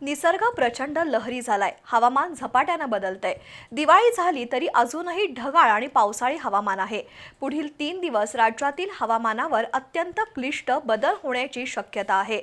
निसर्ग प्रचंड लहरी झालाय. हवामान झपाट्यानं बदलतंय. दिवाळी झाली तरी अजूनही ढगाळ आणि पावसाळी हवामान आहे. पुढील तीन दिवस राज्यातील हवामानावर अत्यंत क्लिष्ट बदल होण्याची शक्यता आहे.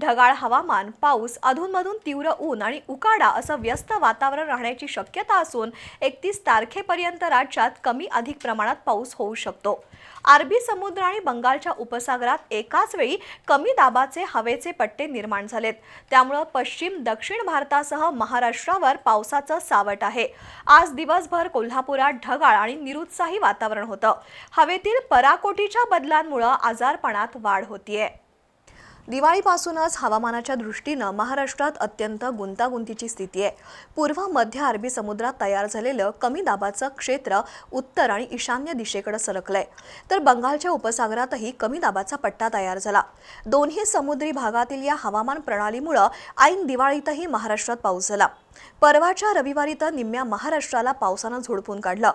ढगाळ हवामान पाऊस अधूनमधून तीव्र ऊन आणि उकाडा असं व्यस्त वातावरण राहण्याची शक्यता असून एकतीस तारखेपर्यंत राज्यात कमी अधिक प्रमाणात पाऊस होऊ शकतो. अरबी समुद्र आणि बंगालच्या उपसागरात एकाच वेळी कमी दाबाचे हवेचे पट्टे निर्माण झालेत. त्यामुळं पश्चिम दक्षिण भारतासह महाराष्ट्रावर पावसाचं सावट आहे. आज दिवसभर कोल्हापुरात ढगाळ आणि निरुत्साही वातावरण होतं. हवेतील पराकोटीच्या बदलांमुळं आजारपणात वाढ होतीये. दिवाळीपासूनच हवामानाच्या दृष्टीनं महाराष्ट्रात अत्यंत गुंतागुंतीची स्थिती आहे. पूर्व मध्य अरबी समुद्रात तयार झालेलं कमी दाबाचं क्षेत्र उत्तर आणि ईशान्य दिशेकडे सरकलंय. तर बंगालच्या उपसागरातही कमी दाबाचा पट्टा तयार झाला. दोन्ही समुद्री भागातील या हवामान प्रणालीमुळं ऐन दिवाळीतही महाराष्ट्रात पाऊस झाला. परवाच्या रविवारी तर निम्म्या महाराष्ट्राला पावसानं झोडपून काढलं.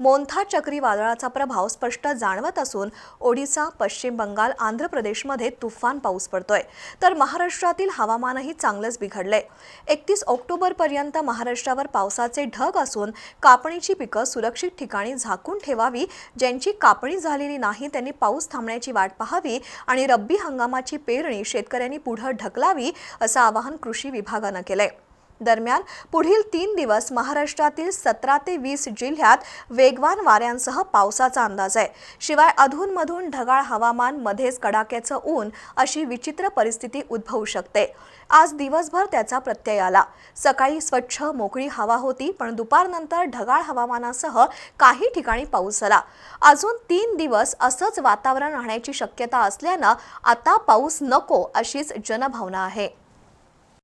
मोंथा चक्रीवादळाचा प्रभाव स्पष्ट जाणवत असून ओडिसा पश्चिम बंगाल आंध्र प्रदेशमध्ये तुफान पाऊस पडतोय. तर महाराष्ट्रातील हवामानही चांगलंच बिघडलंय. एकतीस ऑक्टोबरपर्यंत महाराष्ट्रावर पावसाचे ढग असून कापणीची पिकं सुरक्षित ठिकाणी झाकून ठेवावी. ज्यांची कापणी झालेली नाही त्यांनी पाऊस थांबण्याची वाट पाहावी आणि रब्बी हंगामाची पेरणी शेतकऱ्यांनी पुढं ढकलावी असं आवाहन कृषी विभागानं केलंय. दरम्यान पुढील तीन दिवस महाराष्ट्रातील सतरा ते वीस जिल्ह्यात वेगवान वाऱ्यांसह पावसाचा अंदाज आहे. शिवाय अधूनमधून ढगाळ हवामान मध्येच कडाक्याचं ऊन अशी विचित्र परिस्थिती उद्भवू शकते. आज दिवसभर त्याचा प्रत्यय आला. सकाळी स्वच्छ मोकळी हवा होती पण दुपारनंतर ढगाळ हवामानासह काही ठिकाणी पाऊस झाला. अजून तीन दिवस असंच वातावरण राहण्याची शक्यता असल्यानं आता पाऊस नको अशीच जनभावना आहे.